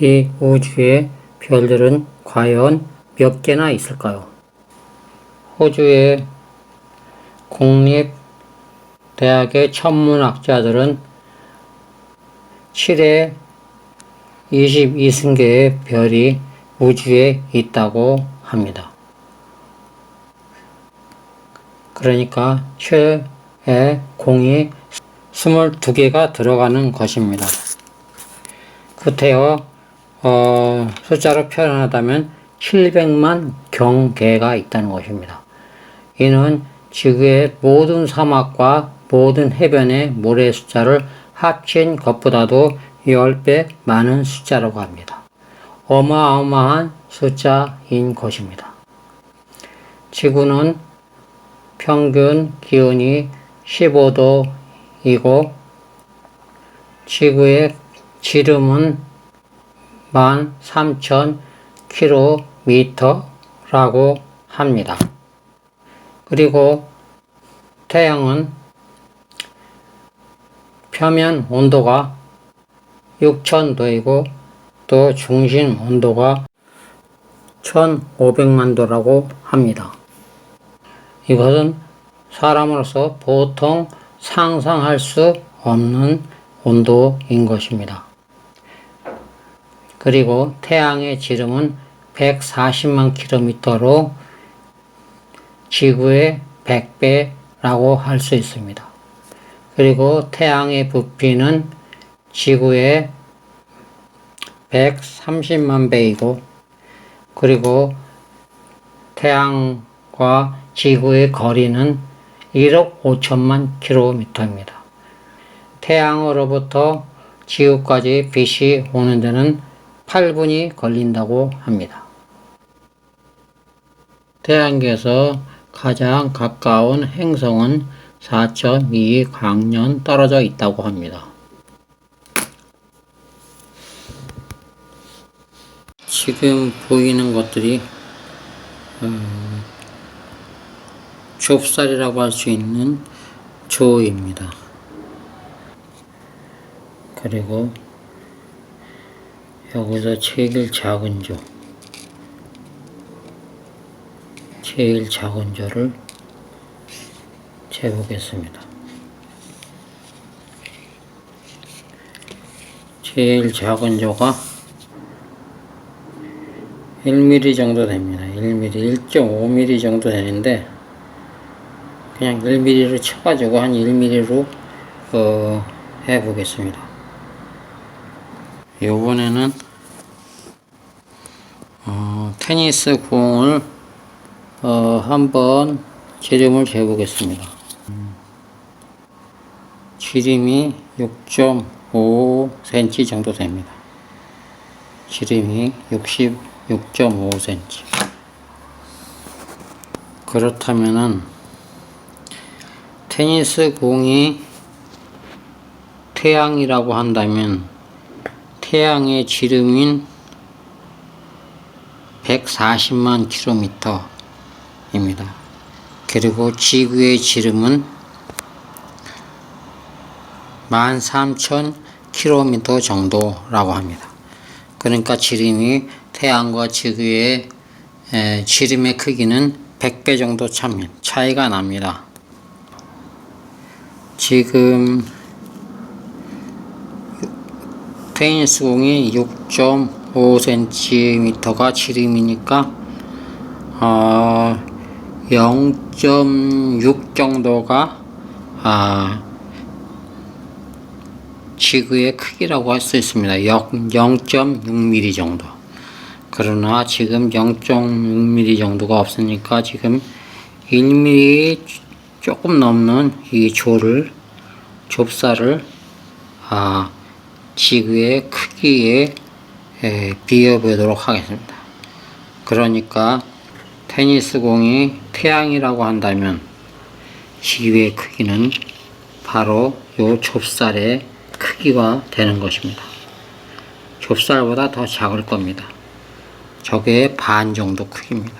이 우주의 별들은 과연 몇 개나 있을까요? 호주의 국립대학의 천문학자들은 7회 22승계의 별이 우주에 있다고 합니다. 그러니까 최에 공이 22개가 들어가는 것입니다. 구태여 어, 숫자로 표현하다면 700만 경계가 있다는 것입니다. 이는 지구의 모든 사막과 모든 해변의 모래 숫자를 합친 것보다도 10배 많은 숫자라고 합니다. 어마어마한 숫자인 것입니다. 지구는 평균 기온이 15도이고 지구의 지름은 13,000km라고 합니다. 그리고 태양은 표면 온도가 6,000도이고 또 중심 온도가 1,500만 도라고 합니다. 이것은 사람으로서 보통 상상할 수 없는 온도인 것입니다. 그리고 태양의 지름은 140만 킬로미터로 지구의 100배라고 할 수 있습니다. 그리고 태양의 부피는 지구의 130만 배이고 그리고 태양과 지구의 거리는 1억 5천만 킬로미터입니다. 태양으로부터 지구까지 빛이 오는 데는 8분이 걸린다고 합니다. 태양계에서 가장 가까운 행성은 4.2 광년 떨어져 있다고 합니다. 지금 보이는 것들이 음, 좁쌀이라고 할 수 있는 조입니다. 그리고 여기서 제일 작은 조 제일 작은 조를 재보겠습니다. 제일 작은 조가 1mm 정도 됩니다. 1mm, 1.5mm 정도 되는데 그냥 1mm로 쳐가지고 한 1mm로 어, 해보겠습니다. 요번에는 어, 테니스 공을 어, 한번 지름을 재보겠습니다. 지름이 6.5cm 정도 됩니다. 지름이 66.5cm. 그렇다면은 테니스 공이 태양이라고 한다면 태양의 지름인 140만 킬로미터입니다. 그리고 지구의 지름은 13,000km 정도라고 합니다. 그러니까 지름이 태양과 지구의 에, 지름의 크기는 100배 정도 참 차이가 납니다. 지금 테니스 공이 6.5cm가 지름이니까 어, 0.6 정도가 아, 지구의 크기라고 할 수 있습니다. 0.6mm 정도. 그러나 지금 0.6mm 정도가 없으니까 지금 1mm 조금 넘는 이 조를 좁쌀을 아, 지구의 크기에 에, 비워보도록 하겠습니다. 그러니까 테니스 공이 태양이라고 한다면 지구의 크기는 바로 요 좁쌀의 크기가 되는 것입니다. 좁쌀보다 더 작을 겁니다. 저게 반 정도 크기입니다.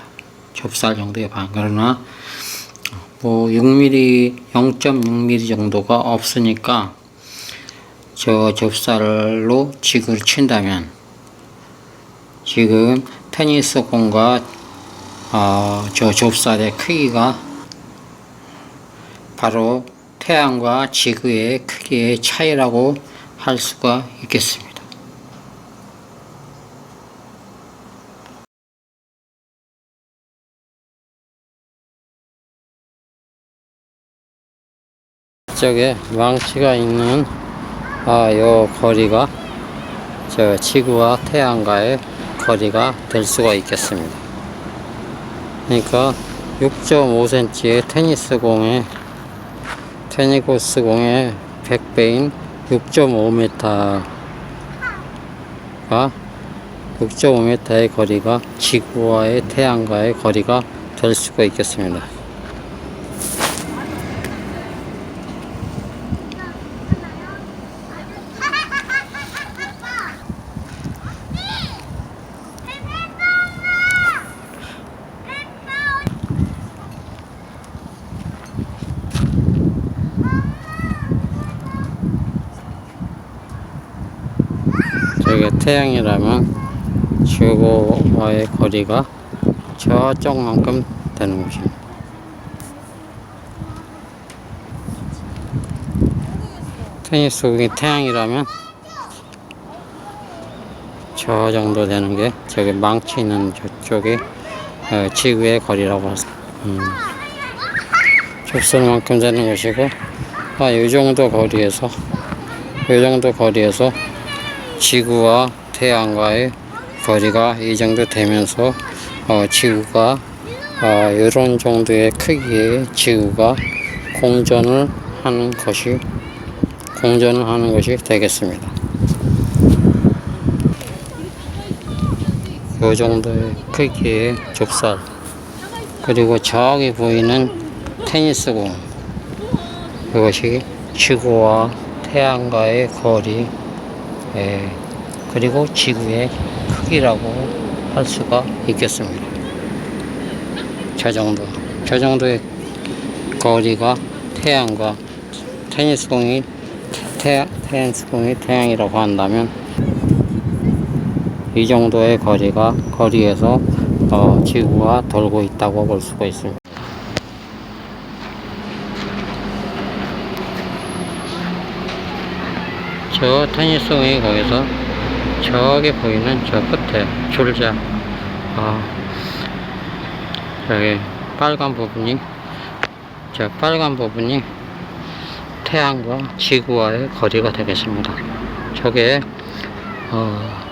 좁쌀 정도의 반. 그러나 뭐 6mm, 0.6mm 정도가 없으니까 저 좁쌀로 지구를 친다면 지금 테니스 공과 어, 저 좁쌀의 크기가 바로 태양과 지구의 크기의 차이라고 할 수가 있겠습니다. 이쪽에 망치가 있는 아, 요 거리가 저 지구와 태양과의 거리가 될 수가 있겠습니다. 그러니까 6.5cm의 테니스 공에 테니코스 공의 100배인 6.5m가 6.5m의 거리가 지구와의 태양과의 거리가 될 수가 있겠습니다. 저게 태양이라면 지구와의 거리가 저쪽만큼 되는 것입니다. 테니스 공이 태양이라면 저 정도 되는 게 저기 망치 있는 저쪽이 어, 지구의 거리라고 합니다. 음, 좁쌀만큼 되는 것이고 아, 이 정도 거리에서 이 정도 거리에서 지구와 태양과의 거리가 이 정도 되면서 어, 지구가 어, 이런 정도의 크기의 지구가 공전을 하는 것이 공전을 하는 것이 되겠습니다. 이 정도의 크기의 좁쌀 그리고 저기 보이는 테니스 공 이것이 지구와 태양과의 거리 예, 그리고 지구의 크기라고 할 수가 있겠습니다. 저 정도, 저 정도의 거리가 태양과 테니스 공이 태, 테니스 공이 태양이라고 한다면 이 정도의 거리가 거리에서 어, 지구가 돌고 있다고 볼 수가 있습니다. 저 테니스 공이 거기서 저기 보이는 저 끝에 줄자 아 저기 빨간 부분이 저 빨간 부분이 태양과 지구와의 거리가 되겠습니다. 저게 어,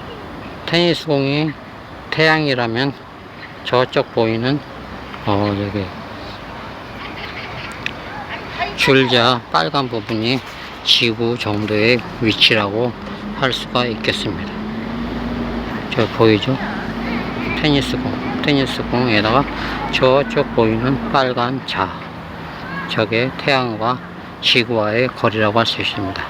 테니스 공이 태양이라면 저쪽 보이는 어 여기 줄자 빨간 부분이 지구 정도의 위치라고 할 수가 있겠습니다. 저 보이죠? 테니스 공, 테니스 공에다가 저쪽 보이는 빨간 자, 저게 태양과 지구와의 거리라고 할 수 있습니다.